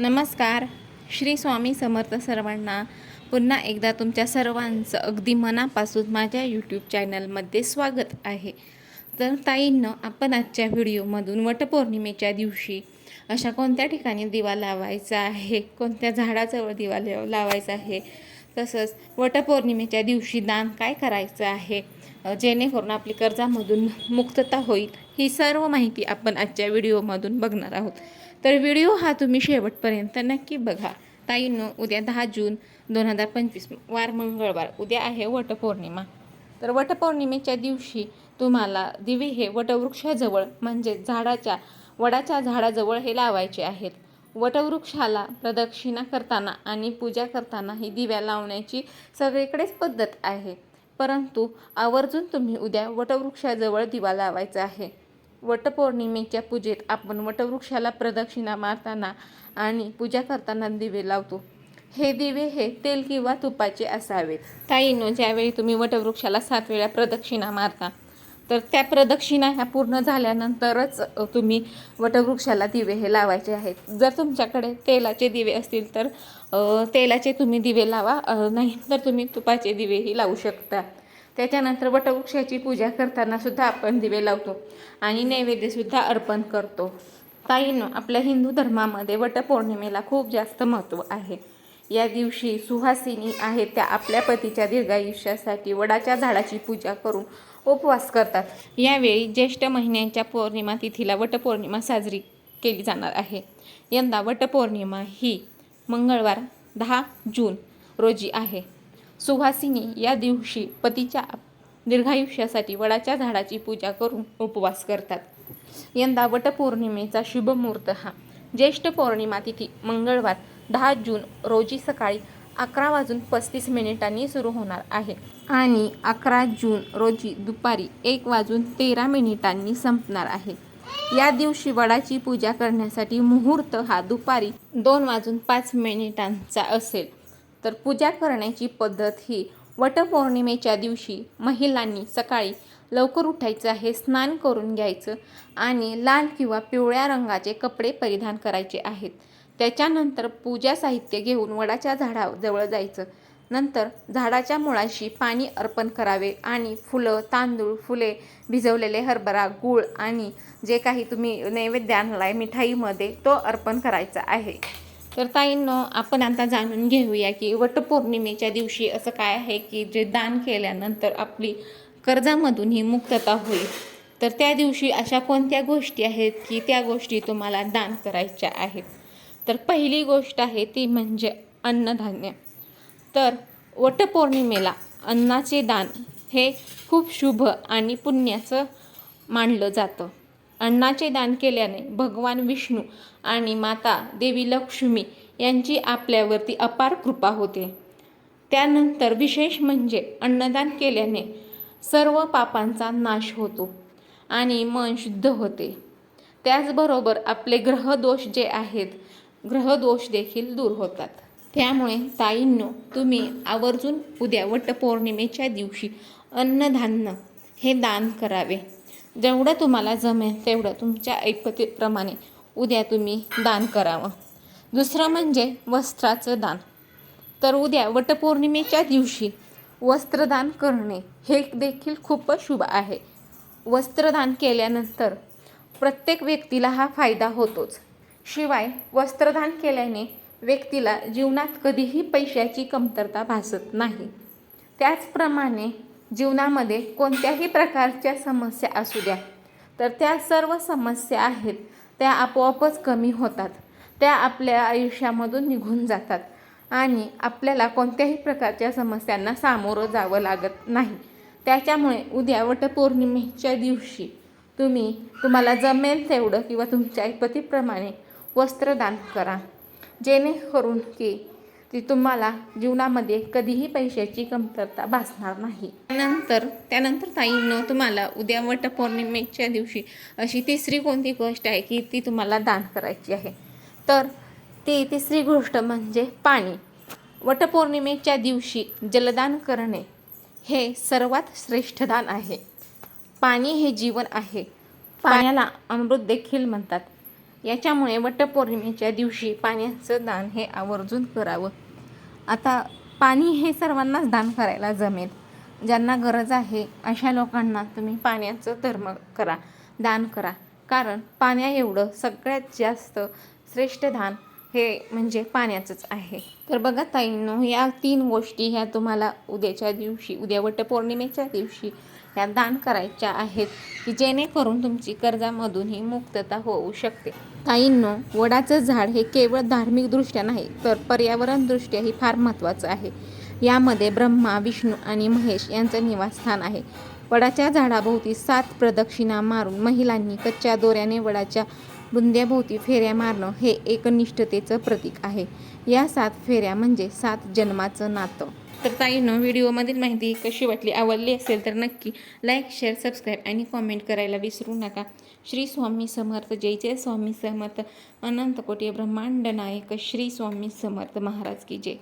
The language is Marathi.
नमस्कार. श्री स्वामी समर्थ सर्वांना पुन्हा एकदा तुमच्या सर्वांचं अगदी मनापासून माझ्या यूट्यूब चॅनलमध्ये स्वागत आहे. तर ताईंनं आपण आजच्या व्हिडिओमधून वटपौर्णिमेच्या दिवशी अशा कोणत्या ठिकाणी दिवा लावायचा आहे कोणत्या झाडाजवळ दिवा लाव- लावायचा आहे तसंच वटपौर्णिमेच्या दिवशी दान काय करायचं आहे जेणेकरून आपली कर्जामधून मुक्तता होईल ही सर्व माहिती आपण आजच्या व्हिडिओमधून बघणार आहोत. तर व्हिडिओ हा तुम्ही शेवटपर्यंत नक्की बघा. ताईंनो उद्या दहा जून दोन हजार पंचवीस वार मंगळवार. उद्या आहे वटपौर्णिमा. तर वटपौर्णिमेच्या दिवशी तुम्हाला दिवे हे वटवृक्षाजवळ म्हणजे झाडाच्या वडाच्या झाडाजवळ हे लावायचे आहेत. वटवृक्षाला प्रदक्षिणा करताना आणि पूजा करताना ही दिव्या लावण्याची सगळीकडेच पद्धत आहे. परंतु आवर्जून तुम्ही उद्या वटवृक्षाजवळ दिवा लावायचा आहे. वटपौर्णिमेच्या पूजेत आपण वटवृक्षाला प्रदक्षिणा मारताना आणि पूजा करताना दिवे लावतो. हे दिवे हे तेल किंवा तुपाचे असावेत. ताईनो ज्यावेळी तुम्ही वटवृक्षाला सात वेळा प्रदक्षिणा मारता तर त्या प्रदक्षिणा ह्या पूर्ण झाल्यानंतरच तुम्ही वटवृक्षाला दिवे हे लावायचे आहेत. जर तुमच्याकडे तेलाचे दिवे असतील तर तेलाचे तुम्ही दिवे लावा नाही तर तुम्ही तुपाचे दिवेही लावू शकता. त्याच्यानंतर वटवृक्षाची पूजा करताना सुद्धा आपण दिवे लावतो आणि नैवेद्यसुद्धा अर्पण करतो. ताईनं आपल्या हिंदू धर्मामध्ये वटपौर्णिमेला खूप जास्त महत्त्व आहे. या दिवशी सुहासिनी आहेत त्या आपल्या पतीच्या दीर्घायुष्यासाठी वडाच्या झाडाची पूजा करून उपवास करतात. यावेळी ज्येष्ठ महिन्यांच्या पौर्णिमा तिथीला वटपौर्णिमा साजरी केली जाणार आहे. यंदा वटपौर्णिमा ही मंगळवार दहा जून रोजी आहे. सुहासिनी या दिवशी पतीच्या दीर्घायुष्यासाठी वडाच्या झाडाची पूजा करून उपवास करतात. यंदा वटपौर्णिमेचा शुभ मुहूर्त हा. ज्येष्ठ पौर्णिमा तिथी मंगळवार दहा जून रोजी सकाळी अकरा वाजून पस्तीस मिनिटांनी सुरू होणार आहे. आणि अकरा जून रोजी दुपारी एक वाजून तेरा मिनिटांनी संपणार आहे. या दिवशी वडाची पूजा करण्यासाठी मुहूर्त हा दुपारी दोन वाजून पाच मिनिटांचा असेल. तर पूजा करण्याची पद्धत ही वटपौर्णिमेच्या दिवशी महिलांनी सकाळी लवकर उठायचं आहे स्नान करून घ्यायचं आणि लाल किंवा पिवळ्या रंगाचे कपडे परिधान करायचे आहेत. त्याच्यानंतर पूजा साहित्य घेऊन वडाच्या झाडाजवळ जायचं. नंतर झाडाच्या मुळाशी पाणी अर्पण करावे आणि फुलं तांदूळ फुले भिजवलेले हरभरा गूळ आणि जे काही तुम्ही नैवेद्य आणला आहे मिठाईमध्ये तो अर्पण करायचा आहे. तर ताईंनो आपण आता जाणून घेऊया की वटपौर्णिमेच्या दिवशी असं काय आहे की जे दान केल्यानंतर आपली कर्जामधून ही मुक्तता होईल. तर त्या दिवशी अशा कोणत्या गोष्टी आहेत की त्या गोष्टी तुम्हाला दान करायच्या आहेत? तर पहिली गोष्ट आहे ती म्हणजे अन्नधान्य. तर वटपौर्णिमेला अन्नाचे दान हे खूप शुभ आणि पुण्याचं मानलं जातं. अन्नाचे दान केल्याने भगवान विष्णू आणि माता देवी लक्ष्मी यांची आपल्यावरती अपार कृपा होते. त्यानंतर विशेष म्हणजे अन्नदान केल्याने सर्व पापांचा नाश होतो आणि मन शुद्ध होते. त्याचबरोबर आपले ग्रहदोष जे आहेत ग्रहदोष देखील दूर होतात. त्यामुळे ताईंनो तुम्ही आवर्जून उद्या वटपौर्णिमेच्या दिवशी अन्नधान्य हे दान करावे. जेवढं तुम्हाला जमेल तेवढं तुमच्या ऐपतीप्रमाणे उद्या तुम्ही दान करावं. दुसरं म्हणजे वस्त्राचं दान. तर उद्या वटपौर्णिमेच्या दिवशी वस्त्रदान करणे हे देखील खूपच शुभ आहे. वस्त्रदान केल्यानंतर प्रत्येक व्यक्तीला हा फायदा होतोच. शिवाय वस्त्रदान केल्याने व्यक्तीला जीवनात कधीही पैशाची कमतरता भासत नाही. त्याचप्रमाणे जीवनामध्ये कोणत्याही प्रकारच्या समस्या असू द्या. तर त्या सर्व समस्या आहेत त्या आपोआपच कमी होतात. त्या आपल्या आयुष्यामधून निघून जातात आणि आपल्याला कोणत्याही प्रकारच्या समस्यांना सामोरं जावं लागत नाही. त्याच्यामुळे उद्या वटपौर्णिमेच्या दिवशी तुम्ही तुम्हाला जमेल तेवढं किंवा तुमच्या ऐपतीप्रमाणे वस्त्रदान करा. जेणेकरून की ती तुम्हाला जीवनामध्ये कधीही पैशाची कमतरता भासणार नाही. त्यानंतर त्यानंतर ताईंनो तुम्हाला उद्या वटपौर्णिमेच्या दिवशी अशी तिसरी कोणती गोष्ट आहे की ती तुम्हाला दान करायची आहे? तर ती तिसरी गोष्ट म्हणजे पाणी. वटपौर्णिमेच्या दिवशी जलदान करणे हे सर्वात श्रेष्ठ दान आहे. पाणी हे जीवन आहे. पाण्याला अमृत देखील म्हणतात. याच्यामुळे वटपौर्णिमेच्या दिवशी पाण्याचं दान हे आवर्जून करावं. आता पाणी हे सर्वांनाच दान करायला जमेल. ज्यांना गरज आहे अशा लोकांना तुम्ही पाण्याचं धर्म करा दान करा. कारण पाण्या एवढं सगळ्यात जास्त श्रेष्ठ दान हे म्हणजे पाण्याचंच आहे. तर बघा ताईंनो या तीन गोष्टी ह्या तुम्हाला उद्याच्या दिवशी उद्या वटपौर्णिमेच्या दिवशी ह्या दान करायच्या आहेत की जेणेकरून तुमची कर्जामधूनही मुक्तता होऊ शकते. ताईंनो वडाचं झाड हे केवळ धार्मिकदृष्ट्या नाही तर पर्यावरणदृष्ट्याही फार महत्त्वाचं आहे. यामध्ये ब्रह्मा विष्णू आणि महेश यांचं निवासस्थान आहे. वडाच्या झाडाभोवती सात प्रदक्षिणा मारून महिलांनी कच्च्या दोऱ्याने वडाच्या बुंद्याभोवती फेऱ्या मारणं हे एकनिष्ठतेचं प्रतीक आहे. या सात फेऱ्या म्हणजे सात जन्माचं नातं. तर ताईनं व्हिडिओमधील माहिती कशी वाटली आवडली असेल तर नक्की लाईक शेअर सबस्क्राईब आणि कॉमेंट करायला विसरू नका. श्री स्वामी समर्थ जय जय स्वामी समर्थ. अनंत कोटी ब्रह्मांड नायक श्री स्वामी समर्थ महाराज की जय.